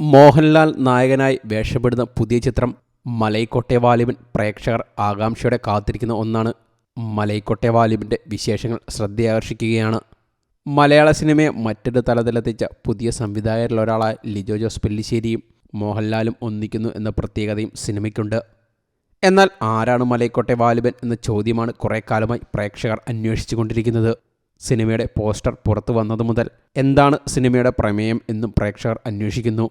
മോഹൻലാൽ നായകനായി വേഷപ്പെടുന്ന പുതിയ ചിത്രം മലൈക്കോട്ടെ വാലിബൻ പ്രേക്ഷകർ ആകാംക്ഷയോടെ കാത്തിരിക്കുന്ന ഒന്നാണ് മലൈക്കോട്ടെ വാലിബിന്റെ വിശേഷങ്ങൾ ശ്രദ്ധയാകർഷിക്കുകയാണ്. മലയാള സിനിമയെ മറ്റൊരു തലത്തിലെത്തിച്ച പുതിയ സംവിധായകരിലൊരാളായ ലിജോ ജോസ് പെല്ലിശ്ശേരിയും മോഹൻലാലും ഒന്നിക്കുന്നു എന്ന പ്രത്യേകതയും സിനിമയ്ക്കുണ്ട്. എന്നാൽ ആരാണ് മലൈക്കോട്ടെ വാലിബൻ എന്ന ചോദ്യമാണ് കുറേ കാലമായി പ്രേക്ഷകർ അന്വേഷിച്ചുകൊണ്ടിരിക്കുന്നത്. സിനിമയുടെ പോസ്റ്റർ പുറത്തു വന്നതു മുതൽ എന്താണ് സിനിമയുടെ പ്രമേയം എന്നും പ്രേക്ഷകർ അന്വേഷിക്കുന്നു.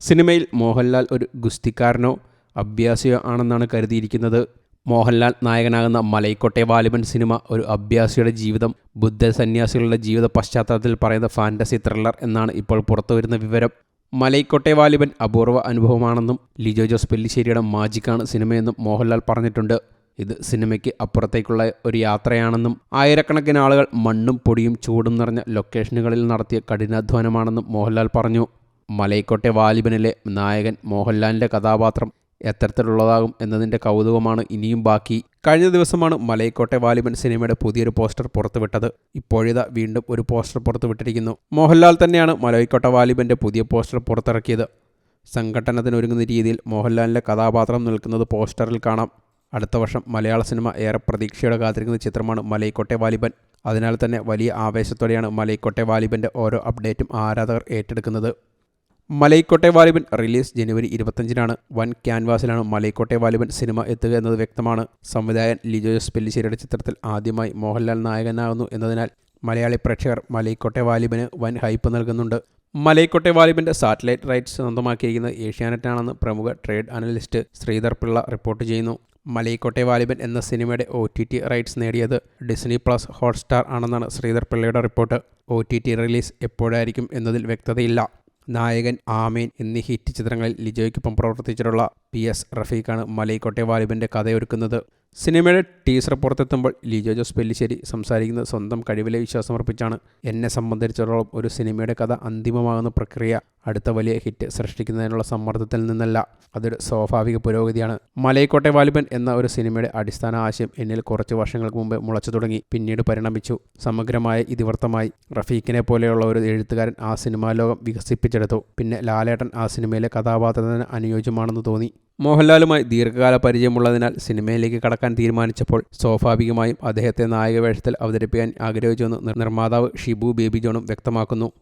സിനിമയിൽ മോഹൻലാൽ ഒരു ഗുസ്തിക്കാരനോ അഭ്യാസിയോ ആണെന്നാണ് കരുതിയിരിക്കുന്നത്. മോഹൻലാൽ നായകനാകുന്ന മലൈക്കോട്ടെ വാലിബൻ സിനിമ ഒരു അഭ്യാസിയുടെ ജീവിതം ബുദ്ധ സന്യാസികളുടെ ജീവിത പശ്ചാത്തലത്തിൽ പറയുന്ന ഫാന്റസി ത്രില്ലർ എന്നാണ് ഇപ്പോൾ പുറത്തുവരുന്ന വിവരം. മലൈക്കോട്ടെ വാലിബൻ അപൂർവ അനുഭവമാണെന്നും ലിജോ ജോസ് പെല്ലിശ്ശേരിയുടെ മാജിക്കാണ് സിനിമയെന്നും മോഹൻലാൽ പറഞ്ഞിട്ടുണ്ട്. ഇത് സിനിമയ്ക്ക് അപ്പുറത്തേക്കുള്ള ഒരു യാത്രയാണെന്നും ആയിരക്കണക്കിന് ആളുകൾ മണ്ണും പൊടിയും ചൂടും നിറഞ്ഞ ലൊക്കേഷനുകളിൽ നടത്തിയ കഠിനാധ്വാനമാണെന്നും മോഹൻലാൽ പറഞ്ഞു. മലൈക്കോട്ടെ വാലിബനിലെ നായകൻ മോഹൻലാലിന്റെ കഥാപാത്രം എത്തരത്തിലുള്ളതാകും എന്നതിന്റെ കൗതുകമാണ് ഇനിയും ബാക്കി. കഴിഞ്ഞ ദിവസമാണ് മലൈക്കോട്ടെ വാലിബൻ സിനിമയുടെ പുതിയൊരു പോസ്റ്റർ പുറത്തുവിട്ടത്. ഇപ്പോഴിതാ വീണ്ടും ഒരു പോസ്റ്റർ പുറത്തുവിട്ടിരിക്കുന്നു. മോഹൻലാൽ തന്നെയാണ് മലൈക്കോട്ടെ വാലിബന്റെ പുതിയ പോസ്റ്റർ പുറത്തിറക്കിയത്. സംഘടനത്തിനൊരുങ്ങുന്ന രീതിയിൽ മോഹൻലാലിന്റെ കഥാപാത്രം നിൽക്കുന്നത് പോസ്റ്ററിൽ കാണാം. അടുത്ത വർഷം മലയാള സിനിമ ഏറെ പ്രതീക്ഷയോടെ കാത്തിരിക്കുന്ന ചിത്രമാണ് മലൈക്കോട്ടെ വാലിബൻ. അതിനാൽ തന്നെ വലിയ ആവേശത്തോടെയാണ് മലൈക്കോട്ടെ വാലിബന്റെ ഓരോ അപ്ഡേറ്റും ആരാധകർ ഏറ്റെടുക്കുന്നത്. മലൈക്കോട്ടെ വാലിബൻ റിലീസ് ജനുവരി ഇരുപത്തഞ്ചിനാണ്. വൻ ക്യാൻവാസിലാണ് മലൈക്കോട്ടെ വാലിബൻ സിനിമ എത്തുക എന്നത് വ്യക്തമാണ്. സംവിധായകൻ ലിജോ ജോസ് പെല്ലിശ്ശേരിയുടെ ചിത്രത്തിൽ ആദ്യമായി മോഹൻലാൽ നായകനാകുന്നു എന്നതിനാൽ മലയാളി പ്രേക്ഷകർ മലൈക്കോട്ടെ വാലിബന് വൻ ഹൈപ്പ് നൽകുന്നുണ്ട്. മലൈക്കോട്ടെ വാലിബിന്റെ സാറ്റലൈറ്റ് റൈറ്റ്സ് സ്വന്തമാക്കിയിരിക്കുന്നത് ഏഷ്യാനെറ്റാണെന്ന് പ്രമുഖ trade analyst Sreedhar Pillai report ചെയ്യുന്നു. മലൈക്കോട്ടെ വാലിബൻ എന്ന സിനിമയുടെ ഒ ടി ടി റൈറ്റ്സ് നേടിയത് ഡിസ്നി പ്ലസ് ഹോട്ട്സ്റ്റാർ ആണെന്നാണ് ശ്രീധർ പിള്ളയുടെ report. O T T release എപ്പോഴായിരിക്കും എന്നതിൽ വ്യക്തതയില്ല. നായകൻ ആമീൻ എന്നീ ഹിറ്റ് ചിത്രങ്ങളിൽ ലിജോയ്ക്കൊപ്പം പ്രവർത്തിച്ചിട്ടുള്ള പി എസ് റഫീഖാണ് മലൈക്കോട്ടെ വാലിബിന്റെ കഥയൊരുക്കുന്നത്. സിനിമയുടെ ടീസർ പുറത്തെത്തുമ്പോൾ ലിജോ ജോസ് പെല്ലിശ്ശേരി സംസാരിക്കുന്നത് സ്വന്തം കഴിവിലെ വിശ്വാസമർപ്പിച്ചാണ് എന്നെ സംബന്ധിച്ചിടത്തോളം ഒരു സിനിമയുടെ കഥ അന്തിമമാകുന്ന പ്രക്രിയ അടുത്ത വലിയ ഹിറ്റ് സൃഷ്ടിക്കുന്നതിനുള്ള സമ്മർദ്ദത്തിൽ നിന്നല്ല. അതൊരു സ്വാഭാവിക പുരോഗതിയാണ്. മലൈക്കോട്ടെ വാലിബൻ എന്ന ഒരു സിനിമയുടെ അടിസ്ഥാന ആശയം എന്നിൽ കുറച്ച് വർഷങ്ങൾക്ക് മുമ്പ് മുളച്ചു തുടങ്ങി പിന്നീട് പരിണമിച്ചു. സമഗ്രമായ ഇതിവൃത്തമായി റഫീഖിനെ പോലെയുള്ള ഒരു എഴുത്തുകാരൻ ആ സിനിമാ ലോകം വികസിപ്പിച്ചെടുത്തു. പിന്നെ ലാലേട്ടൻ ആ സിനിമയിലെ കഥാപാത്രത്തിന് അനുയോജ്യമാണെന്ന് തോന്നി. മോഹൻലാലുമായി ദീർഘകാല പരിചയമുള്ളതിനാൽ സിനിമയിലേക്ക് കടക്കാൻ തീരുമാനിച്ചപ്പോൾ സ്വാഭാവികമായും അദ്ദേഹത്തെ നായകവേഷത്തിൽ അവതരിപ്പിക്കാൻ ആഗ്രഹിച്ചുവെന്ന് നിർമ്മാതാവ് ഷിബു ബേബി ജോണും വ്യക്തമാക്കുന്നു.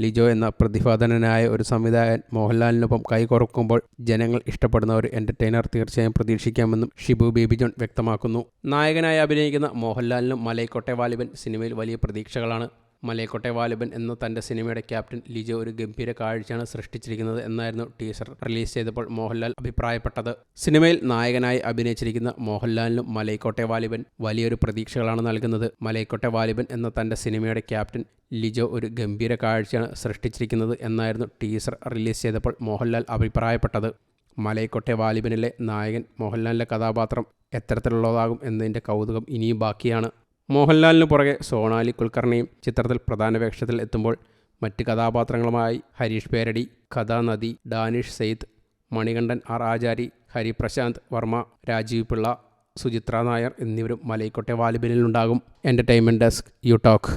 ലിജോ എന്ന പ്രതിഭാധനനായ ഒരു സംവിധായകൻ മോഹൻലാലിനൊപ്പം കൈകോർക്കുമ്പോൾ ജനങ്ങൾ ഇഷ്ടപ്പെടുന്ന ഒരു എന്റർടൈനർ തീർച്ചയായും പ്രതീക്ഷിക്കാമെന്നും ഷിബു ബേബി ജോൺ വ്യക്തമാക്കുന്നു. നായകനായി അഭിനയിക്കുന്ന മോഹൻലാലിനും മലൈക്കോട്ടെ വാലിബൻ സിനിമയിൽ വലിയ പ്രതീക്ഷകളാണ്. മലയക്കോട്ടെ വാലിബൻ എന്ന തന്റെ സിനിമയുടെ ക്യാപ്റ്റൻ ലിജോ ഒരു ഗംഭീര കാഴ്ചയാണ് സൃഷ്ടിച്ചിരിക്കുന്നത് എന്നായിരുന്നു ടീസർ റിലീസ് ചെയ്തപ്പോൾ മോഹൻലാൽ അഭിപ്രായപ്പെട്ടത്. സിനിമയിൽ നായകനായി അഭിനയിച്ചിരിക്കുന്ന മോഹൻലാലിനും മലയക്കോട്ടെ വാലിബൻ വലിയൊരു പ്രതീക്ഷകളാണ് നൽകുന്നത്. മലയക്കോട്ടെ വാലിബൻ എന്ന തന്റെ സിനിമയുടെ ക്യാപ്റ്റൻ ലിജോ ഒരു ഗംഭീര കാഴ്ചയാണ് സൃഷ്ടിച്ചിരിക്കുന്നത് എന്നായിരുന്നു ടീസർ റിലീസ് ചെയ്തപ്പോൾ മോഹൻലാൽ അഭിപ്രായപ്പെട്ടത്. മലയക്കോട്ടെ വാലിബനിലെ നായകൻ മോഹൻലാലിന്റെ കഥാപാത്രം എത്തരത്തിലുള്ളതാകും എന്നതിന്റെ കൗതുകം ഇനിയും ബാക്കിയാണ്. മോഹൻലാലിന് പുറകെ സോണാലി കുൽക്കർണിയും ചിത്രത്തിൽ പ്രധാന വേഷത്തിൽ എത്തുമ്പോൾ മറ്റ് കഥാപാത്രങ്ങളുമായി ഹരീഷ് പേരടി കഥാനദി ഡാനിഷ് സെയ്ദ് മണികണ്ഠൻ ആർ ആചാരി ഹരിപ്രശാന്ത് വർമ്മ രാജീവ് പിള്ള സുചിത്ര നായർ എന്നിവരും മലൈക്കോട്ടെ വാലിബനിലുണ്ടാകും എന്റർടൈൻമെന്റ് ഡെസ്ക് യു ടോക്ക്.